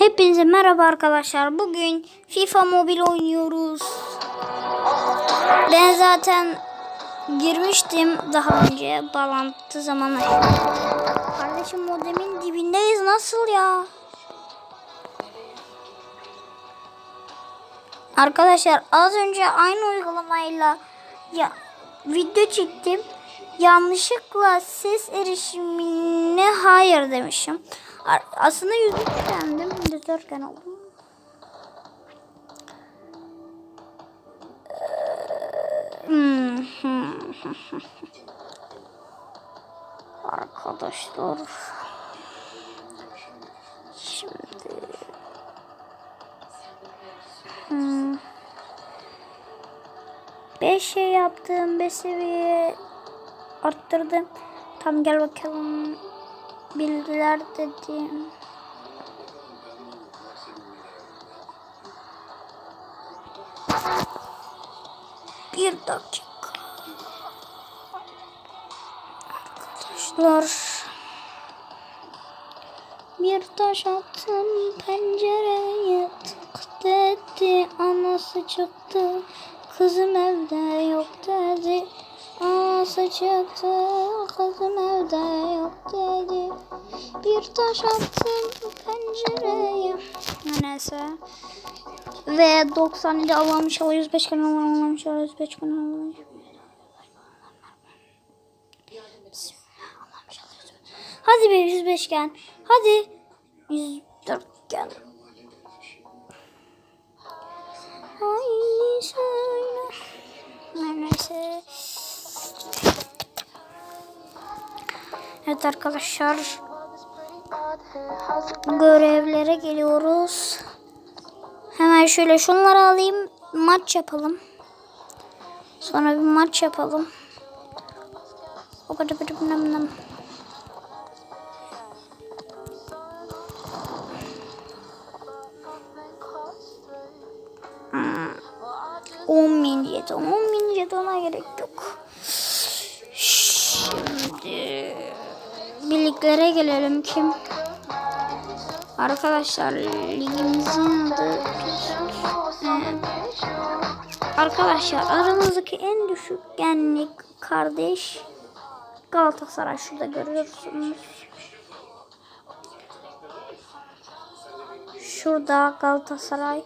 Hepinize merhaba arkadaşlar. Bugün FIFA Mobil oynuyoruz. Ben zaten girmiştim daha önce bağlantı zamanı. Kardeşim modemin dibindeyiz. Nasıl ya? Arkadaşlar az önce aynı uygulamayla ya video çektim. Yanlışlıkla ses erişimine hayır demişim. Aslında yüzü beğendim. Dikdörtgen oldum. Hmm. Arkadaşlar. Şimdi. Hmm. Beş şey yaptım. Beş seviye arttırdım. Tam gel bakalım. Bildiler dedim. Bir dakika. Arkadaşlar. Bir taş attım pencereye tık. Anası çıktı. Kızım evde yok dedi. Anası çıktı. Kızım evde yok dedi. Bir taş attım pencereye. Neyse. Ve 90 ile alınmış o 105 kan alınmış o 105 kan alınmış. Hadi be 105 gen. Hadi. 104 gen. Haydi söyle. Neyse. Evet arkadaşlar. Görevlere geliyoruz. Hemen şöyle şunları alayım. Maç yapalım. Sonra bir maç yapalım. O kadar bir bilmem 10 bin jeton. 10 bin jetona gerek yok. Şimdi birliklere gelelim kim? Arkadaşlar ligimizin adı. Arkadaşlar aramızdaki en düşük genlik kardeş Galatasaray şurada görüyorsunuz. Şurada Galatasaray.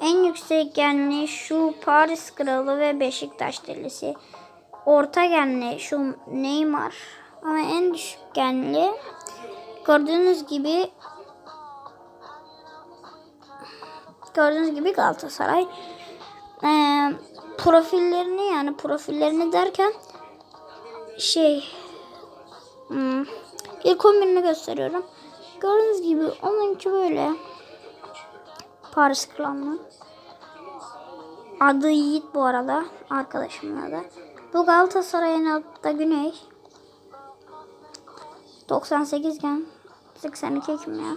En yüksek genli şu Paris Kralı ve Beşiktaş delisi. Orta genli şu Neymar. Ama en düşük genli gördüğünüz gibi gördüğünüz gibi Galatasaray. Ee, profillerini yani profillerini derken şey hmm, ilk 11'ini gösteriyorum. Gördüğünüz gibi onunki böyle Paris Kralı'nın. Adı Yiğit bu arada. Arkadaşımın adı. Bu Galatasaray'ın adı da Güney. 98 gen. 82 kim ya?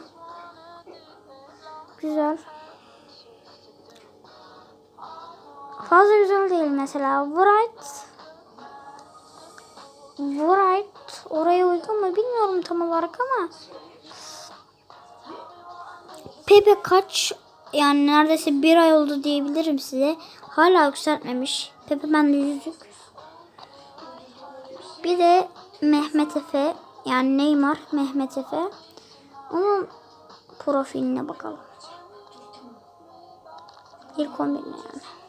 Güzel. Fazla güzel değil mesela. Wright. Wright oraya uygun mu bilmiyorum tam olarak ama Pepe kaç yani neredeyse bir ay oldu diyebilirim size. Hala yükseltmemiş. Pepe bende yüzük. Bir de Mehmet Efe yani Neymar Mehmet Efe. Onun profiline bakalım. İlk 11 yani.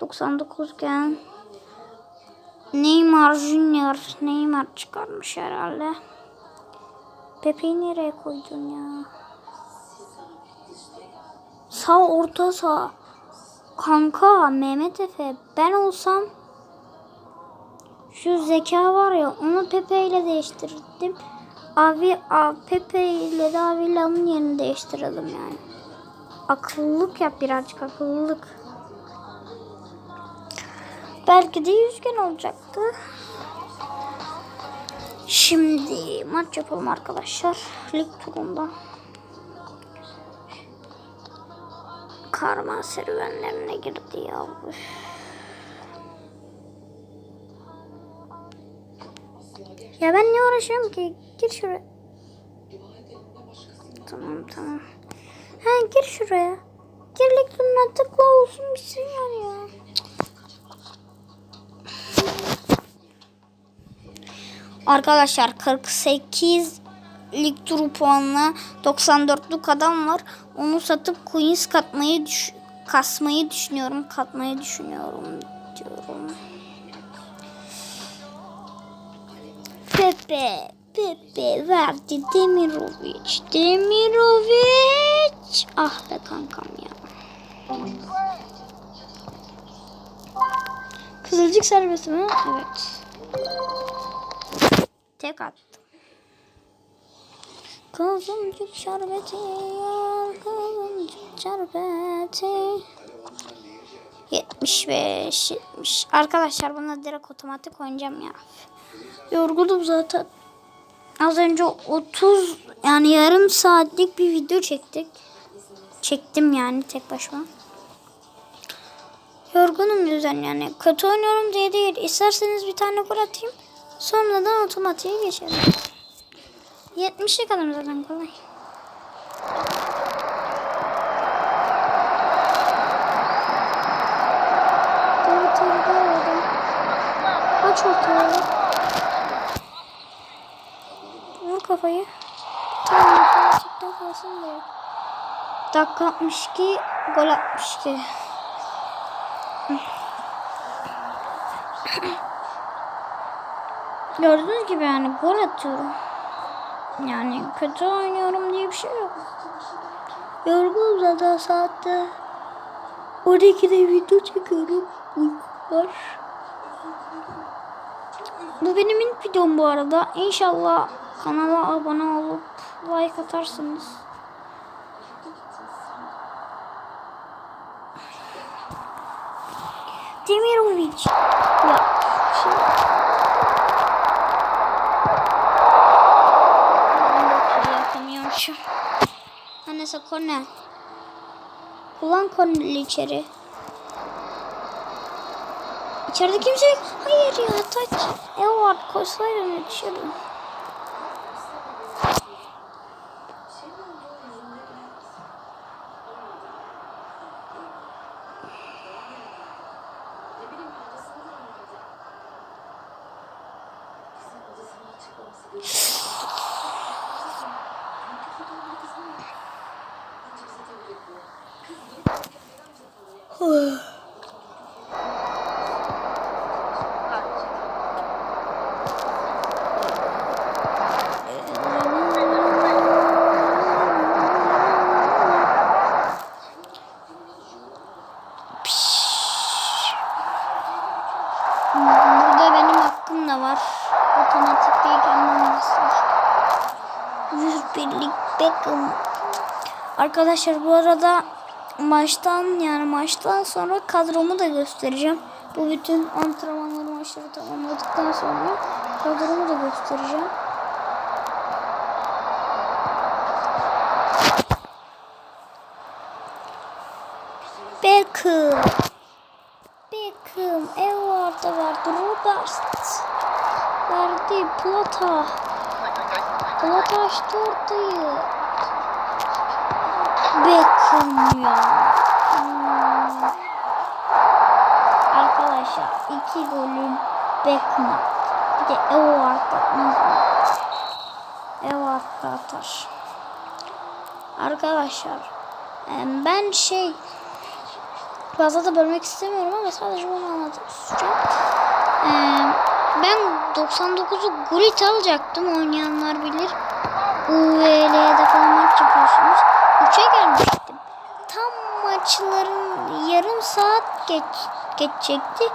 99 gen. Neymar Junior. Neymar çıkarmış herhalde. Pepe'yi nereye koydun ya? Sağ orta sağ. Kanka Mehmet Efe ben olsam şu zeka var ya onu Pepe ile değiştirdim. Abi, abi Pepe ile de Avilla'nın yerini değiştirelim yani. Akıllılık yap birazcık akıllılık. Belki de yüzgen olacaktı. Şimdi maç yapalım arkadaşlar. Lig turunda. Karma serüvenlerine girdi ya. Üf. Ya ben ne uğraşıyorum ki? Gir şuraya. tamam. Ha gir şuraya. Gir Lektur'una tıkla olsun bitsin yani ya. Arkadaşlar 48 lig turu puanla 94'lük adam var. Onu satıp coins katmayı düş kasmayı düşünüyorum. Katmayı düşünüyorum diyorum. Pepe, Pepe verdi Demirovic. Demirovic. Ah be kankam ya. Kızılcık serbest mi? Evet. Tek attım. Kızılcık şerbeti yar, kızılcık şerbeti. 75, 70. Arkadaşlar buna direkt otomatik oynayacağım ya. Yorgunum zaten. Az önce 30 yani yarım saatlik bir video çektik. Çektim yani tek başıma. Yorgunum yüzden yani. Kötü oynuyorum diye değil. İsterseniz bir tane gol atayım. Sonradan otomatiğe geçelim. 70'e kadar zaten kolay. Aç ortaya. Vur kafayı. Tamam. Gerçekten kalsın da. Dakika 62. Gol 62. Gördüğünüz gibi yani gol atıyorum. Yani kötü oynuyorum diye bir şey yok. Yorgunum zaten saatte. 12'de video çekiyorum. Uyku var. Bu benim ilk videom bu arada. İnşallah kanala abone olup like atarsınız. Demirovic. Ya şey. Ben de şey yapamıyorum şu. Ha neyse korner. Kullan korneri içeri. İçeride kimse yok. Hayır ya taç. Edward koysaydın içeri. Burada benim hakkım da var. Otomatik değil kendime Yüz birlik Beckham. Arkadaşlar bu arada maçtan yani maçtan sonra kadromu da göstereceğim. Bu bütün antrenmanları maçları tamamladıktan sonra kadromu da göstereceğim. Beckham. Beckham, Edward da vardı, Robert verdi, Plata. Plata açtı ortayı. Beckham ya. Arkadaşlar iki golü Beckham. Bir de Edward atmaz mı? Edward da atar. Arkadaşlar ben şey fazla da bölmek istemiyorum ama sadece bunu. Ee, ben 99'u Gullit alacaktım. Oynayanlar bilir. UVL'de falan maç yapıyorsunuz. 3'e gelmiştim. Tam maçların yarım saat geç, geçecekti.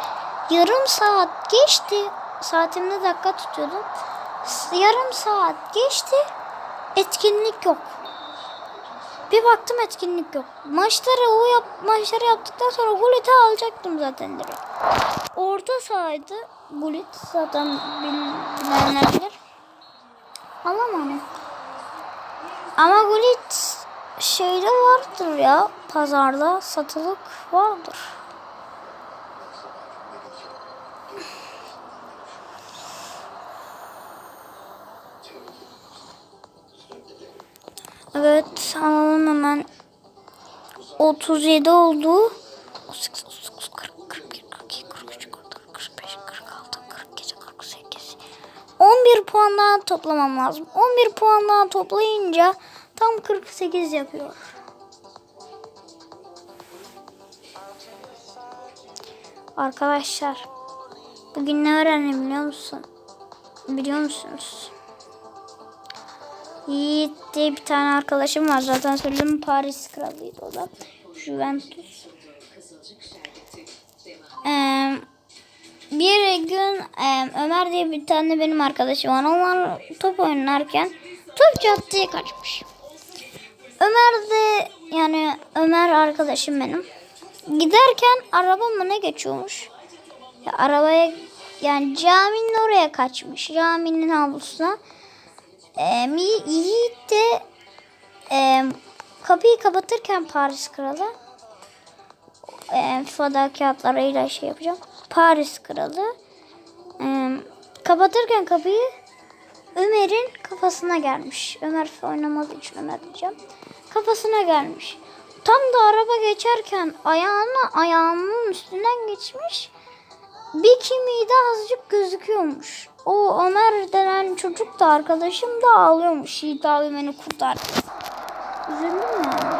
Yarım saat geçti. Saatimde dakika tutuyordum. Yarım saat geçti. Etkinlik yok. Bir baktım etkinlik yok. Maçları o yap maçları yaptıktan sonra Gullit'i alacaktım zaten direkt. Orta sahaydı. Gullit zaten bil, bilenler bilir. Alamam. Ama Gullit şeyde vardır ya. Pazarda satılık vardır. Evet alalım hemen. 37 oldu. 38, 39, 40, 41, 42, 43, 44, 45, 46, 47, 48. 11 puan daha toplamam lazım. 11 puan daha toplayınca tam 48 yapıyor. Arkadaşlar bugün ne öğrendim biliyor musun? Biliyor musunuz? Yiğit diye bir tane arkadaşım var. Zaten söyledim Paris kralıydı o da. Juventus. Ee, bir gün e, Ömer diye bir tane benim arkadaşım var. Onlar top oynarken top caddeye kaçmış. Ömer de yani Ömer arkadaşım benim. Giderken araba mı ne geçiyormuş? Ya, arabaya yani caminin oraya kaçmış. Caminin havlusuna. Ee, Yiğit de e, kapıyı kapatırken Paris kralı e, FIFA'da kağıtlarıyla şey yapacağım. Paris kralı e, kapatırken kapıyı Ömer'in kafasına gelmiş. Ömer oynamadığı için Ömer diyeceğim. Kafasına gelmiş. Tam da araba geçerken ayağına ayağının üstünden geçmiş. Bir kemiği de azıcık gözüküyormuş. O Ömer denen çocuk da arkadaşım da ağlıyormuş. Yiğit abi beni kurtardı. Üzüldüm yani.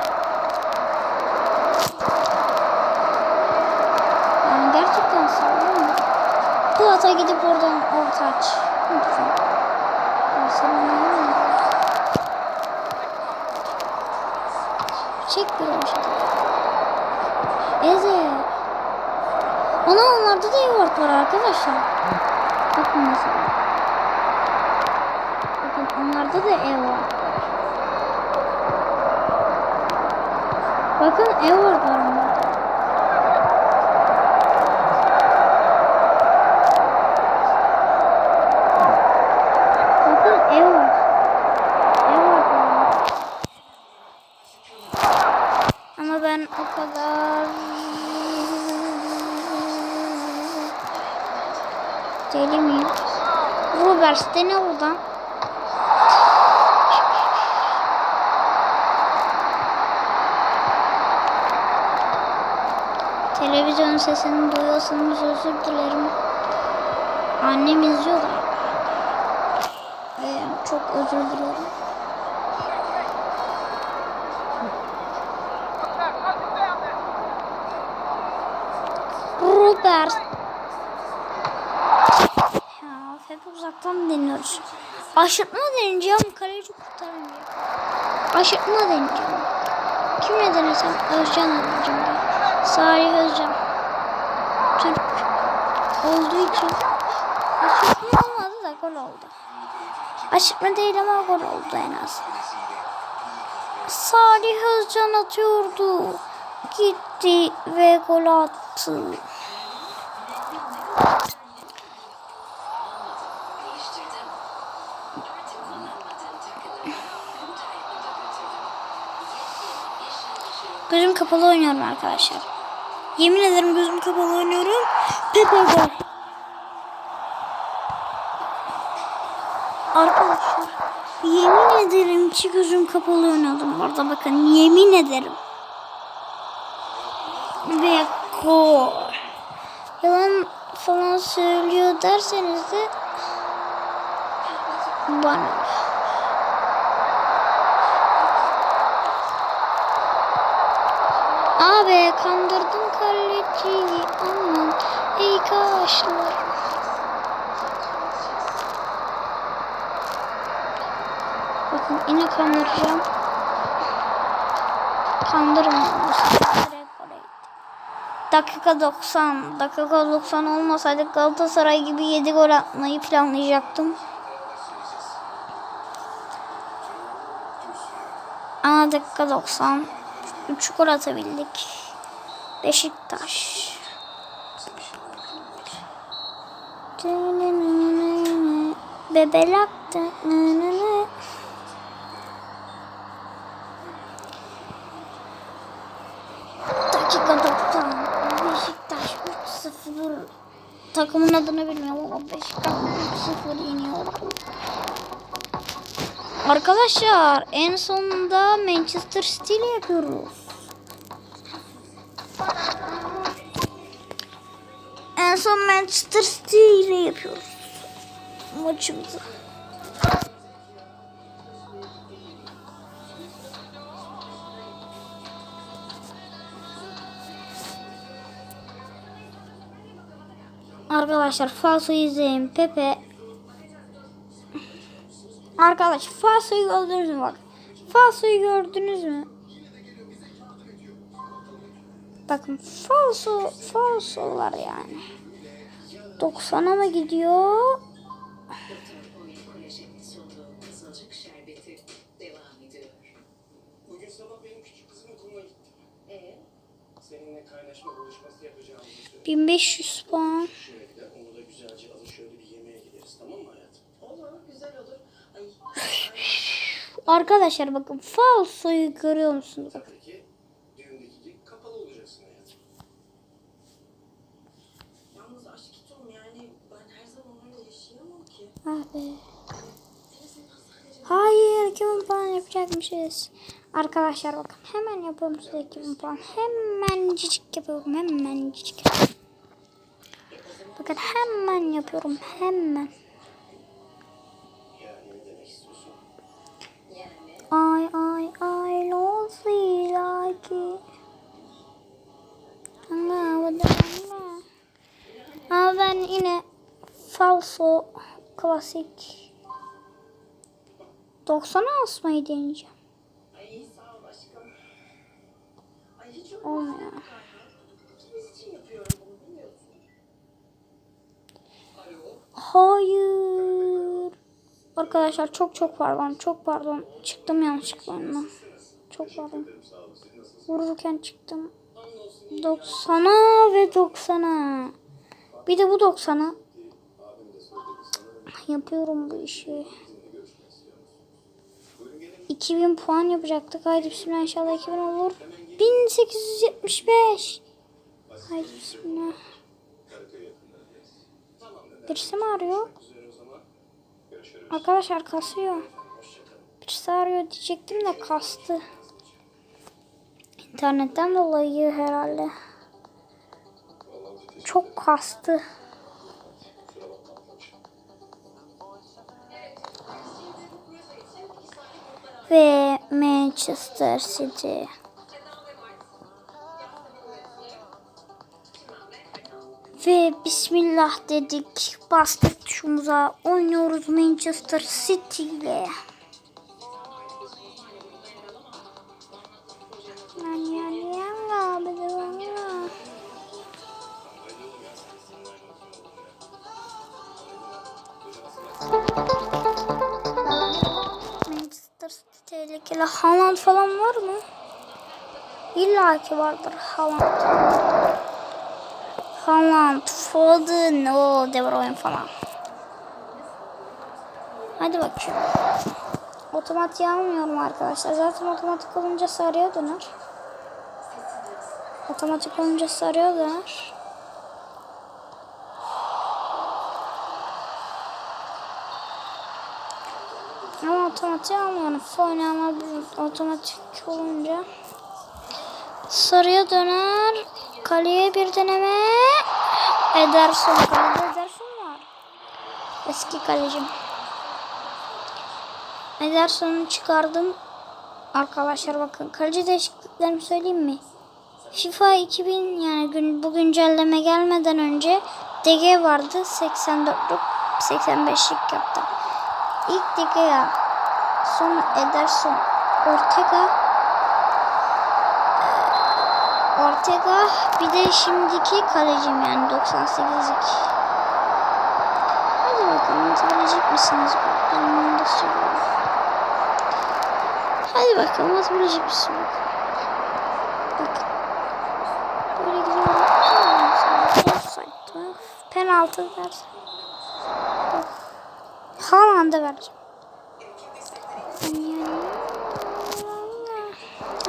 Yani gerçekten sağlam. Plata gidip oradan orta aç. Lütfen. Çek bir şey. Eze. Ona onlarda da yumurt var arkadaşlar. Bakın mesela. Bakın onlarda da ev var. Bakın ev var var onlarda. Bakın ev var. Ev var onlarda. Ama ben o kadar deli miyim? De ne oradan? Televizyon sesini duyuyorsanız özür dilerim. Annem izliyor da. Ee, çok özür dilerim. Robert. Aşırtma deneyeceğim. Kimle denesem? Özcan deneyeceğim. ben. Salih Özcan. Türk olduğu için aşırtma olmadı da gol oldu. Aşırtma değil ama gol oldu en az. Salih Özcan atıyordu. Gitti ve gol attı. Gözüm kapalı oynuyorum arkadaşlar. Yemin ederim gözüm kapalı oynuyorum. Gol. Arkadaşlar yemin ederim ki gözüm kapalı oynadım. Orada bakın yemin ederim. Ve gol. Yalan falan söylüyor derseniz de bana. Abi kandırdın kaleciyi aman ey kaşlar. Bakın yine kandıracağım. Gitti. Dakika 90. Dakika 90 olmasaydı Galatasaray gibi 7 gol atmayı planlayacaktım. Ama dakika 90. 3 gol atabildik. Beşiktaş. Bebelaktı. Dakika 90. Beşiktaş 3-0. Takımın adını bilmiyorum ama Beşiktaş 3-0 yeniyor. Arkadaşlar en sonunda Manchester City ile yapıyoruz. En son Manchester City ile yapıyoruz maçımızı. Arkadaşlar falso izleyin. Pepe. Arkadaş falsoyu gördünüz mü bak. Falsoyu gördünüz mü? Bakın falso falsolar yani. 90'a mı gidiyor? Seninle kaynaşma buluşması yapacağımızı söyledi. 1500 puan. Arkadaşlar bakın falsoyu görüyor musunuz? Bakın. Tabii ki düğündeki gibi kapalı olacaksın hayatım. yalnız aşk Tom yani ben her zaman öyle yaşayamam ki. Ah be. Hayır 2000 puan yapacakmışız. Arkadaşlar bakın hemen yapıyorum size 2000 puan. Hemen cicik yapıyorum hemen cicik. Bakın hemen yapıyorum hemen. Ay ay ay lonely like. Ama ben yine falso klasik 90'a asmayı deneyeceğim. Olmuyor. Hayır. Arkadaşlar çok çok pardon. Çok pardon. Çıktım yanlışlıkla oyundan. Çok pardon. Vururken çıktım. 90'a ve 90'a. Bir de bu 90'a. Yapıyorum bu işi. 2000 puan yapacaktık. Haydi bismillah inşallah 2000 olur. 1875. Haydi bismillah. Birisi mi arıyor? Arkadaşlar kasıyor. Birisi arıyor diyecektim de kastı. İnternetten dolayı herhalde. Çok kastı. Ve Manchester City. Ve Bismillah dedik. Bastık tuşumuza. Oynuyoruz Manchester City ile. İlla ki vardır Haaland. Haaland, Foden, o De Bruyne falan. Hadi bakayım. Otomatik almıyorum arkadaşlar. Zaten otomatik olunca sarıya döner. Otomatik olunca sarıya döner. Ama otomatik almıyorum. Fone ama otomatik olunca sarıya döner. Kaleye bir deneme. Ederson. Kalede Ederson var. Eski kalecim. Ederson'u çıkardım. Arkadaşlar bakın kaleci değişikliklerimi söyleyeyim mi? FIFA 2000 yani gün, bu güncelleme gelmeden önce DG vardı 84'lük 85'lik yaptım. İlk DG'ya sonra Ederson Ortega Ortega bir de şimdiki kalecim yani 98'lik. Hadi bakalım atabilecek misiniz? Ben da söylüyorum. Hadi bakalım atabilecek misin? Bakın. Böyle. Offside. Penaltı dersin. Haaland'a vereceğim.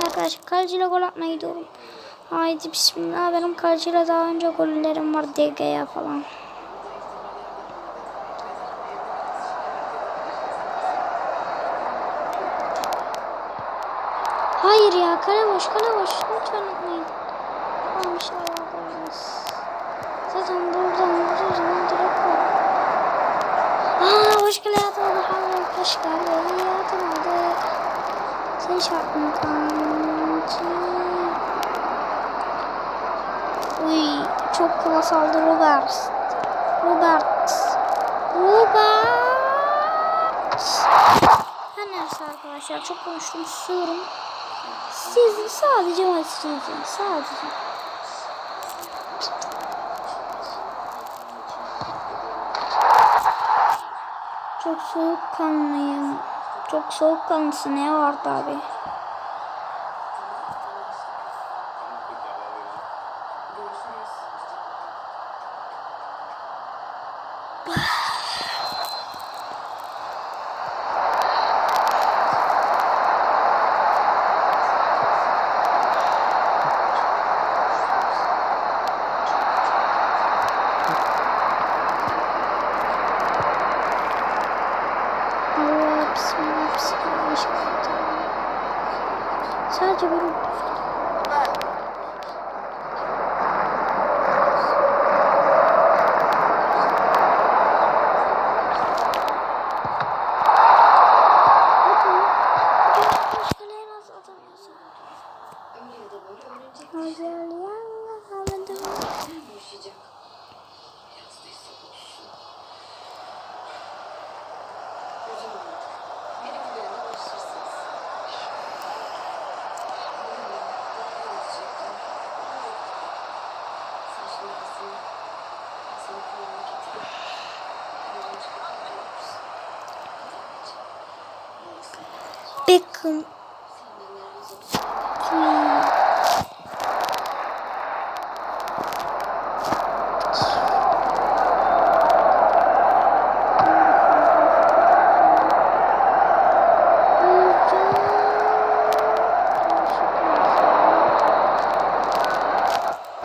Arkadaşlar kaleciyle gol atmaya gidiyorum. Haydi bismillah. Benim kaleciyle daha önce gollerim var. DG'ye falan. Hayır ya kale boş kale boş. Lütfen atmayın. Tamam inşallah olmaz. Zaten buradan vurduğu zaman direkt gol. Aa boş kale atmadı. Hayır boş kale atmadı. Sen çarpma kanki. Çok klas aldı Robert. Robert. Robert. Her neyse arkadaşlar çok konuştum susuyorum. Siz sadece maç izleyin. Sadece. Çok soğukkanlıyım. Çok soğukkanlısı ne vardı abi? Bye. Beckham. Senden nerede uzak Hmm.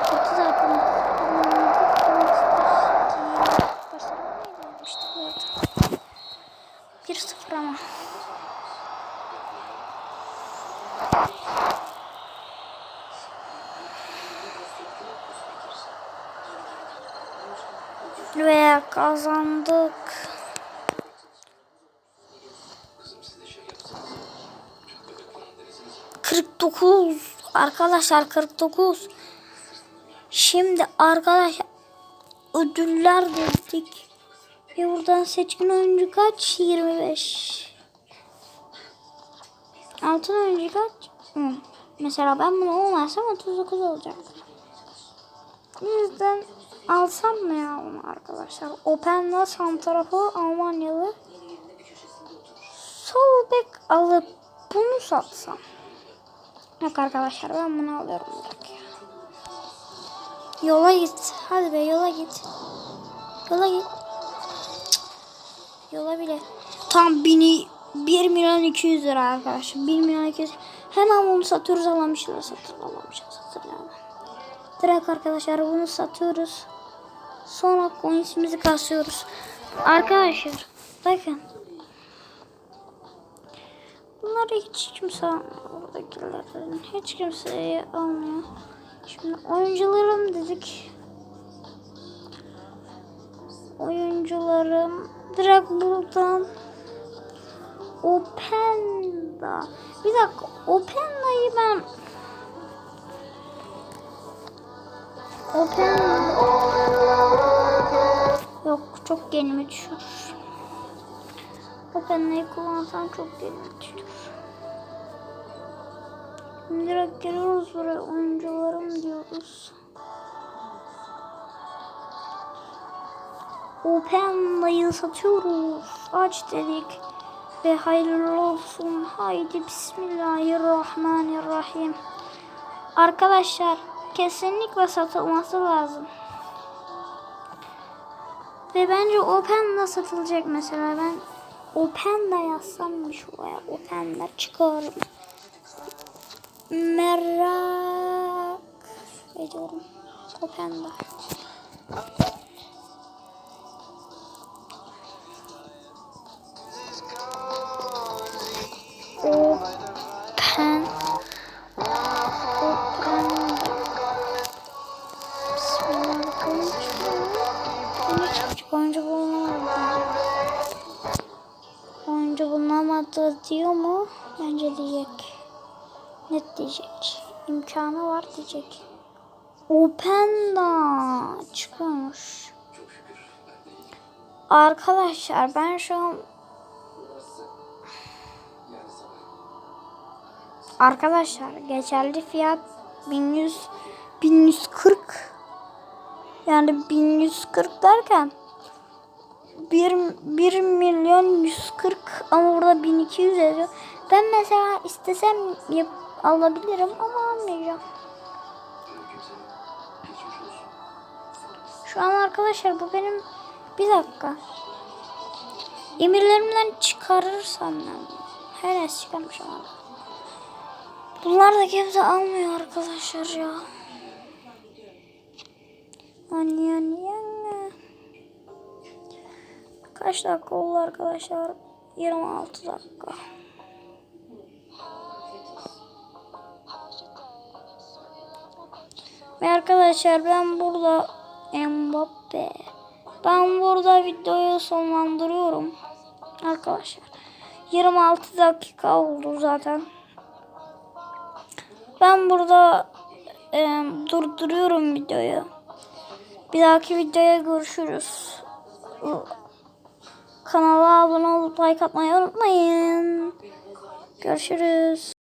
Kötü zaten. Bir sıfır ama. Ve kazandık. Kızım siz de şey yapsanız. Çok bebek falan denesiniz. 49 arkadaşlar 49 şimdi arkadaşlar ödüller dedik. Ve buradan seçkin oyuncu kaç? 25 altın oyuncu kaç? Hı. mesela ben bunu olmazsam 39 olacak. Bu yüzden alsam mı ya onu arkadaşlar Open'la Santrafor Almanyalı sol bek alıp bunu satsam Yok arkadaşlar ben bunu alıyorum direkt. Yola git. Hadi be yola git. Yola git. Yola bile. Tam bini 1 milyon 200 lira arkadaşlar. 1 milyon 200 Hemen bunu satıyoruz alamışlar satır alamışlar hatırlayalım. Direkt arkadaşlar bunu satıyoruz. Sonra coinsimizi kasıyoruz. Arkadaşlar bakın. Bunları hiç kimse almıyor. Buradakilerden hiç kimse almıyor. Şimdi oyuncularım dedik. Oyuncularım direkt buradan Openda. Bir dakika Openda'yı ben Openda Yok çok genime düşür. Openda'yı kullansam çok genime düşür. Şimdi direkt giriyoruz buraya oyuncularım diyoruz. Openda'yı satıyoruz. Aç dedik. Ve hayırlı olsun. Haydi Bismillahirrahmanirrahim. Arkadaşlar kesinlikle satılması lazım. Ve bence Openda satılacak mesela. Ben Openda yazsam şuraya? Openda çıkarım. Merak ediyorum. Openda. Bence diyecek. Net diyecek. İmkanı var diyecek. Çıkıyormuş. Ben de iyiyim. Arkadaşlar ben şu an Arkadaşlar geçerli fiyat 1100 1140 yani 1140 derken 1, 1 milyon 140 ama burada 1200 yazıyor. Ben mesela istesem yap, alabilirim ama almayacağım. Şu an arkadaşlar bu benim bir dakika. Emirlerimden çıkarırsam ben. Her neyse çıkarmış ama. Bunlar da kimse almıyor arkadaşlar ya. Ani ani ani. Kaç dakika oldu arkadaşlar? 26 dakika. Ve arkadaşlar ben burada Mbappe. Ben burada videoyu sonlandırıyorum. Arkadaşlar. 26 dakika oldu zaten. Ben burada e, durduruyorum videoyu. Bir dahaki videoya görüşürüz. Kanala abone olup like atmayı unutmayın. Görüşürüz.